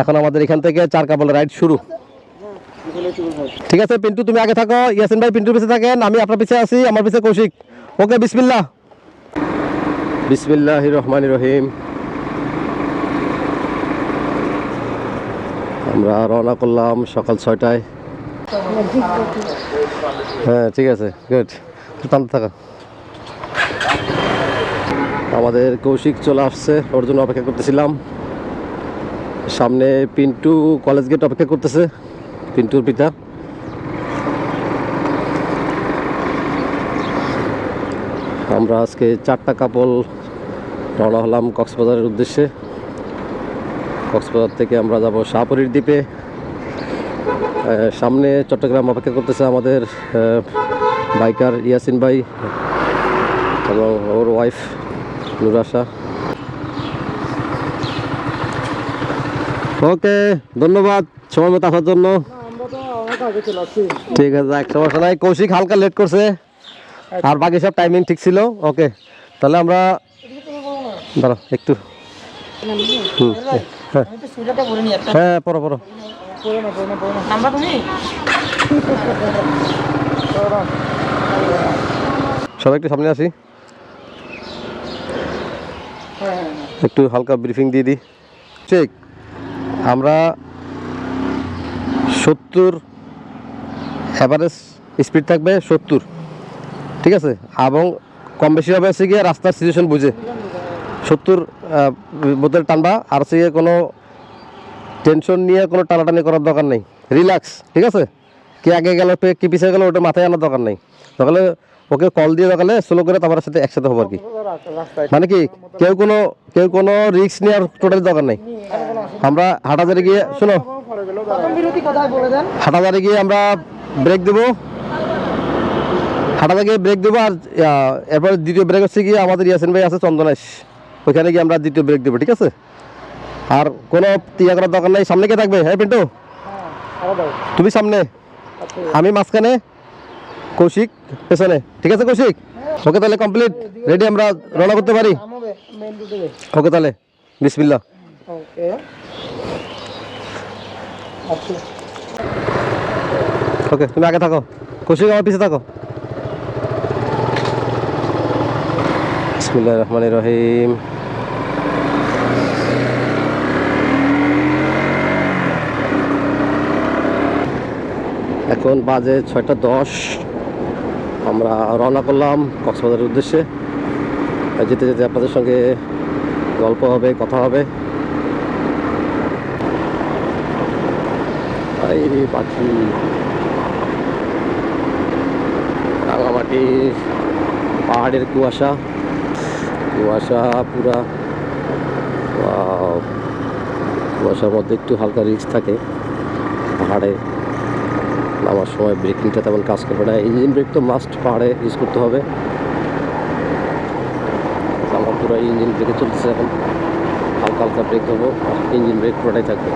এখন আমাদের এখান থেকে চার কাপল রাইড শুরু। ঠিক আছে, পিন্টু, তুমি আগে থাকো। ইয়াসিন ভাই, পিন্টুর পিছে থাকেন, আমি আপনার পিছে আছি, আমার পিছে কৌশিক। ওকে, বিসমিল্লাহ। বিসমিল্লাহ রহমান রহিম। আমরা রওনা করলাম সকাল ছয়টায়। হ্যাঁ ঠিক আছে গুড টানতে থাকা। আমাদের কৌশিক চলে আসছে, ওর জন্য অপেক্ষা করতেছিলাম। সামনে পিন্টু কলেজ গেট অপেক্ষা করতেছে, পিন্টুর পিতা। আমরা আজকে চারটা কাপল রওনা হলাম কক্সবাজারের উদ্দেশ্যে। কক্সবাজার থেকে আমরা যাব শাহপুরীর দ্বীপে। সামনে চট্টগ্রাম অপেক্ষা করতেছে আমাদের বাইকার ইয়াসিন ভাই এবং ওর ওয়াইফ নুরাশা। ওকে ধন্যবাদ। সময় মতো আসার জন্য। ঠিক আছে এক সমস্যা নাই। কৌশিক হালকা লেট করছে। আর বাকি সব টাইমিং ঠিক ছিল। ওকে তাহলে আমরা দাঁড়া একটু। হ্যাঁ। হ্যাঁ পড়ো পড়ো। সবাই একটু সামনে আসি। একটু হালকা ব্রিফিং দিয়ে দিই। ঠিক। আমরা সত্তর অ্যাভারেজ স্পিড থাকবে সত্তর। ঠিক আছে? এবং কম বেশি হবে হচ্ছে গিয়ে রাস্তার সিচুয়েশন বুঝে। সত্তর বোতল টানবা, আর হচ্ছে গিয়ে কোনো টেনশন নিয়ে কোনো টানাটানি করার দরকার নেই। রিল্যাক্স ঠিক আছে? কে আগে গেল, কে পিছিয়ে গেল, ওটা মাথায় আনার দরকার নেই। সকালে ওকে কল দিয়ে সকালে স্লো করে তোমার সাথে একসাথে হব আর কি। মানে কি কেউ কোনো কেউ কোনো রিস্ক নেওয়ার টোটালি দরকার নেই। আমরা হাটাজারে গিয়ে শোনো হাটাজারে গিয়ে আমরা ব্রেক দেবো। হাটাজারে গিয়ে ব্রেক দেবো আর এরপর দ্বিতীয় ব্রেক হচ্ছে গিয়ে আমাদের ইয়াসিন ভাই আছে চন্দনেশ। ওইখানে গিয়ে আমরা দ্বিতীয় ব্রেক দেবো ঠিক আছে? আর কোনো তিয়া করার দরকার নেই। সামনে কে থাকবে? হ্যাঁ পিন্টু? তুমি সামনে। আচ্ছা। আমি মাঝখানে। কৌশিক পেছনে। ঠিক আছে কৌশিক? ওকে তাহলে কমপ্লিট রেডি আমরা রওনা করতে পারি? ওকে তাহলে। বিসমিল্লাহ। ওকে। আচ্ছা। তুমি আগে থাকো। কৌশিক আমার পিছে থাকো। বিসমিল্লাহ রহমান রহিম। এখন বাজে ছয়টা দশ। আমরা রওনা করলাম কক্সবাজারের উদ্দেশ্যে। যেতে যেতে আপনাদের সঙ্গে গল্প হবে, কথা হবে। পাখি। রাঙামাটি, পাহাড়ের কুয়াশা। কুয়াশা পুরা। কুয়াশার মধ্যে একটু হালকা রিস্ক থাকে পাহাড়ে। নামার সময় ব্রেক নিতে তেমন কাজ করবে না। ইঞ্জিন ব্রেক তো মাস্ট পাহাড়ে ইউজ করতে হবে। আমার পুরো ইঞ্জিন ব্রেকে চলতেছে এখন। হালকা হালকা ব্রেক দেবো ইঞ্জিন ব্রেক পুরোটাই থাকবে।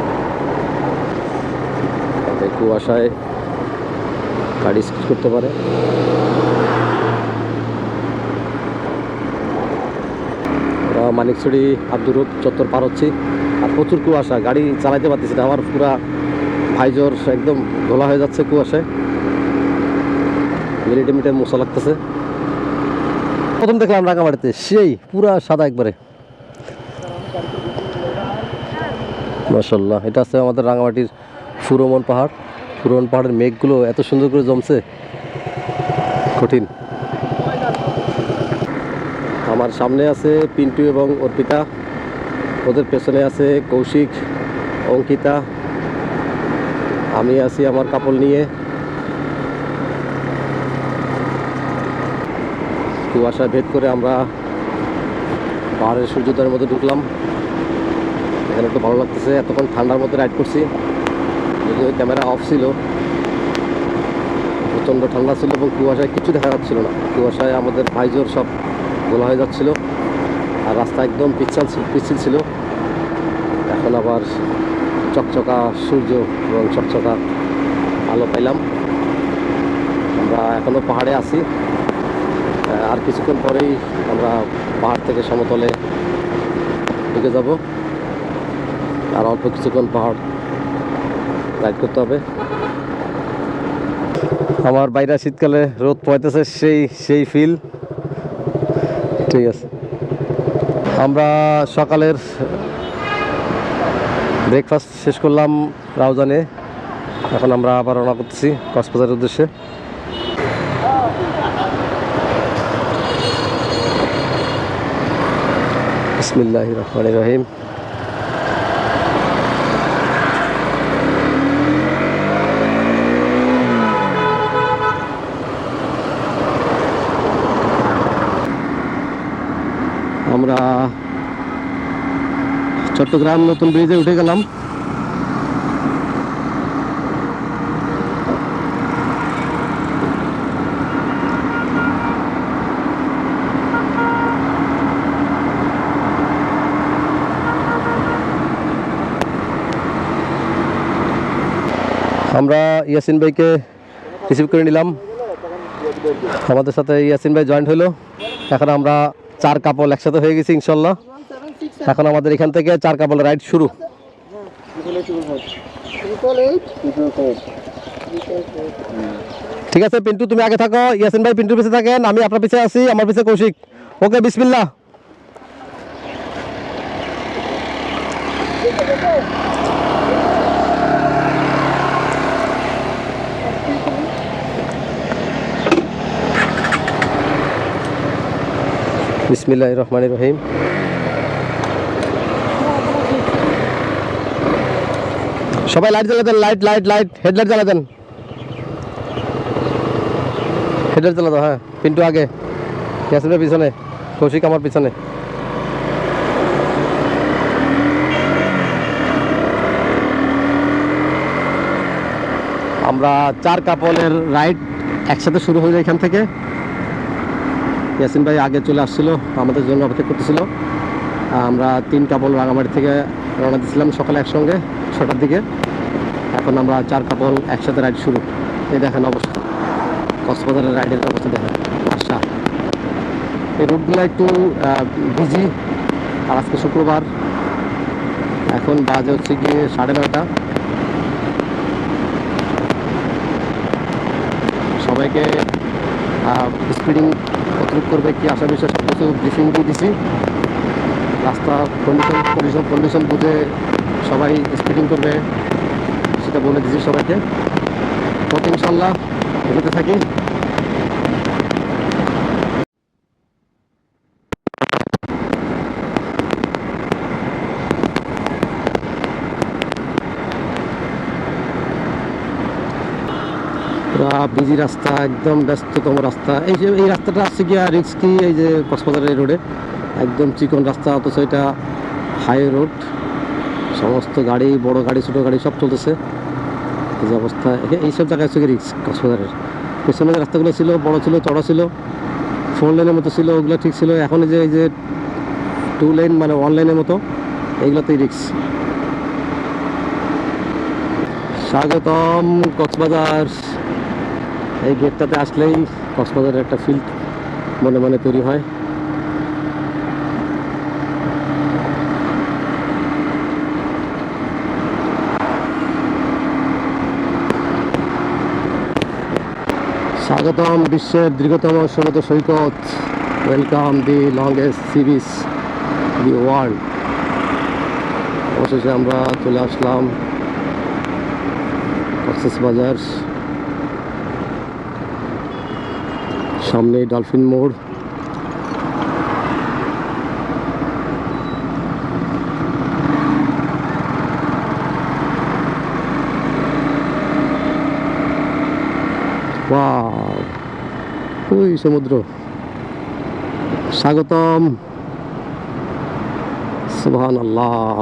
কুয়াশায় গাড়ি স্কিড করতে পারে। আমরা মানিকছড়ি, আব্দুর চত্বর পার হচ্ছি। আর প্রচুর কুয়াশা, গাড়ি চালাইতে পারতেছি না। আমার পুরা ভাইজোর একদম ধোলা হয়ে যাচ্ছে কুয়াশায়। মিনিটে মিনিটে মশা লাগতেছে। প্রথম দেখলাম রাঙামাটিতে, সেই পুরা সাদা একবারে। মাসাল্লাহ এটা আছে আমাদের রাঙামাটির ফুরমন পাহাড়। ফুরমন পাহাড়ের মেঘগুলো এত সুন্দর করে জমছে। কঠিন। আমার সামনে আছে পিন্টু এবং অর্পিতা। ওদের পেছনে আছে কৌশিক, অঙ্কিতা। আমি আছি আমার কাপড় নিয়ে। কুয়াশা ভেদ করে আমরা পাহাড়ের সূর্যোদয়ের মধ্যে ঢুকলাম। এখানে একটু ভালো লাগতেছে, এতক্ষণ ঠান্ডার মধ্যে রাইড করছি। যদিও ক্যামেরা অফ ছিল। প্রচণ্ড ঠান্ডা ছিল এবং কুয়াশায় কিছু দেখা যাচ্ছিল না। কুয়াশায় আমাদের ভাইজোর সব গোলা হয়ে যাচ্ছিল আর রাস্তা একদম পিচ্ছাল ছিল- পিচ্ছিল ছিল। এখন আবার চকচকা সূর্য এবং চকচকা আলো পাইলাম। আমরা এখনও পাহাড়ে আছি। আর কিছুক্ষণ পরেই আমরা পাহাড় থেকে সমতলে ঢুকে যাব। আর অল্প কিছুক্ষণ পাহাড় রাইড করতে হবে। আমার বাইরে শীতকালে রোদ পড়তেছে সেই সেই ফিল ঠিক আছে। আমরা সকালের ব্রেকফাস্ট শেষ করলাম রাউজানে। এখন আমরা আবার রওনা করতেছি কক্সবাজারের উদ্দেশ্যে। বিসমিল্লাহ রহমান রহিম আমরা চট্টগ্রাম নতুন ব্রিজে উঠে গেলাম। আমরা ইয়াসিন ভাইকে রিসিভ করে নিলাম। আমাদের সাথে ইয়াসিন ভাই জয়েন্ট হলো। এখন আমরা চার কাপল একসাথে হয়ে গেছি, ইনশাল্লাহ। এখন আমাদের এখান থেকে চার কাপল রাইড শুরু। ঠিক আছে, পিন্টু, তুমি আগে থাকো। ইয়াসিন ভাই, পিন্টুর পিছে থাকেন, আমি আপনার পিছে আছি, আমার পিছে কৌশিক। ওকে, বিসমিল্লাহ। বিসমিল্লাহ রহমান রহিম। সবাই লাইট জ্বালা দেন লাইট লাইট লাইট হেডলাইট জ্বালা দেন হেডলাইট জ্বালা দাও হ্যাঁ পিন্টু আগে, ইয়াসিনের পিছনে, কৌশিক আমার পিছনে। আমরা চার কাপলের রাইড একসাথে শুরু হয়ে যায় এখান থেকে। ইয়াসিন ভাই আগে চলে আসছিল, আমাদের জন্য অপেক্ষা করতেছিল। আমরা তিন কাপল রাঙামাটি থেকে রওনা দিয়েছিলাম সকালে একসঙ্গে। ছটার দিকে। এখন আমরা চার কাপল একসাথে রাইড শুরু। এই দেখেন অবস্থা। কক্সবাজারের রাইডের অবস্থা দেখেন। আশা এই রুটগুলো একটু বিজি আর আজকে শুক্রবার। এখন বাজে হচ্ছে গিয়ে সাড়ে নয়টা। সবাইকে স্পিডিং কতটুকু করবে কি আশা বিষয় সব কিছু ব্রিফিং দিয়ে দিছি। রাস্তা কন্ডিশন কন্ডিশন কন্ডিশন বুঝে সবাই স্পিডিং করবে, সেটা বলে দিচ্ছি সবাইকে। তো ইনশাল্লাহ এগোতে থাকি। বিজি রাস্তা, একদম ব্যস্ততম রাস্তা। এই যে, এই রাস্তাটা আসছে গিয়া রিক্সকি এই যে কক্সবাজারের রোডে একদম চিকন রাস্তা, অথচ এটা হাই রোড সমস্ত গাড়ি, বড় গাড়ি, ছোটো গাড়ি সব চলতেছে। এই যে অবস্থা। এইসব জায়গায় হচ্ছে রিক্স কক্সবাজারের পেছনে যে রাস্তাগুলো ছিল, বড় ছিল, চড়া ছিল ফোর লাইনের মতো ছিল, ওগুলো ঠিক ছিল। এখন যে এই যে টু লাইন মানে ওয়ান লাইনের মতো, এইগুলোতেই রিক্স স্বাগতম কক্সবাজার। এই গেটটাতে আসলেই কক্সবাজারের একটা ফিল্ড মনে মনে তৈরি হয়। স্বাগতম বিশ্বের দীর্ঘতম সমুদ্র সৈকত। Welcome the longest sea beach the world অবশেষে আমরা চলে আসলাম বাজার সামনে ডলফিন মোড় সমুদ্র। স্বাগতম। সুবহান আল্লাহ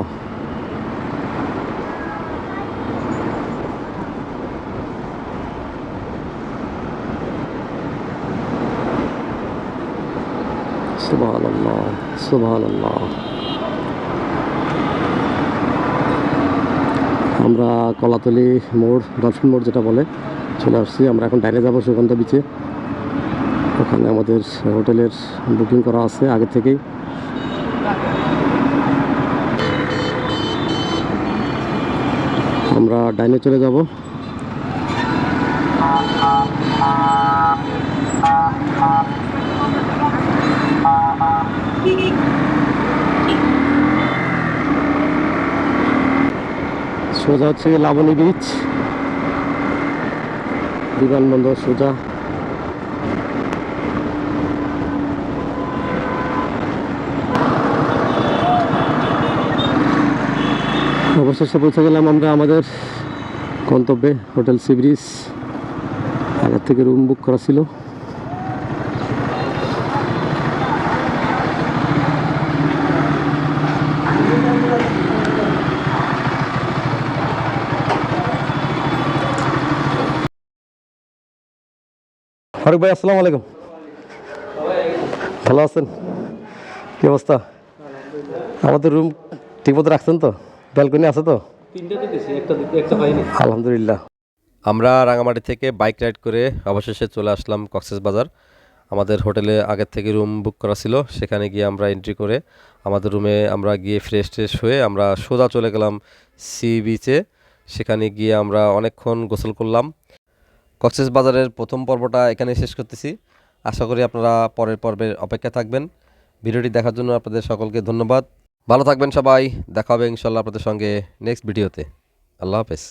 আমরা কলাতলি মোড় ডলফিন মোড় যেটা বলে, চলে আসছি। আমরা এখন ডাইরে যাব সুগন্ধ বিচে ওখানে আমাদের হোটেলের বুকিং করা আছে আগে থেকেই। আমরা ডাইনে চলে যাব। সোজা হচ্ছে লাবণী বিচ বিমানবন্দর সোজা। অবশেষে পৌঁছে গেলাম আমরা আমাদের গন্তব্যে, হোটেল সিব্রিজ আগের থেকে রুম বুক করা ছিল। ফারুক ভাই, আসসালামু আলাইকুম। ভালো আছেন? কি অবস্থা? আমাদের রুম ঠিকমতো রাখছেন তো? ব্যালকনি আছে তো? আলহামদুলিল্লাহ। আমরা রাঙামাটি থেকে বাইক রাইড করে অবশেষে চলে আসলাম কক্সেস বাজার। আমাদের হোটেলে আগের থেকে রুম বুক করা ছিল সেখানে গিয়ে আমরা এন্ট্রি করে আমাদের রুমে আমরা গিয়ে ফ্রেশ ট্রেশ হয়ে আমরা সোজা চলে গেলাম সি বিচে সেখানে গিয়ে আমরা অনেকক্ষণ গোসল করলাম। কক্সেস বাজারের প্রথম পর্বটা এখানে শেষ করতেছি। আশা করি আপনারা পরের পর্বের অপেক্ষা থাকবেন। ভিডিওটি দেখার জন্য আপনাদের সকলকে ধন্যবাদ। ভালো থাকবেন সবাই দেখা হবে ইনশাল্লাহ আপনাদের সঙ্গে নেক্সট ভিডিওতে আল্লাহ হাফেজ।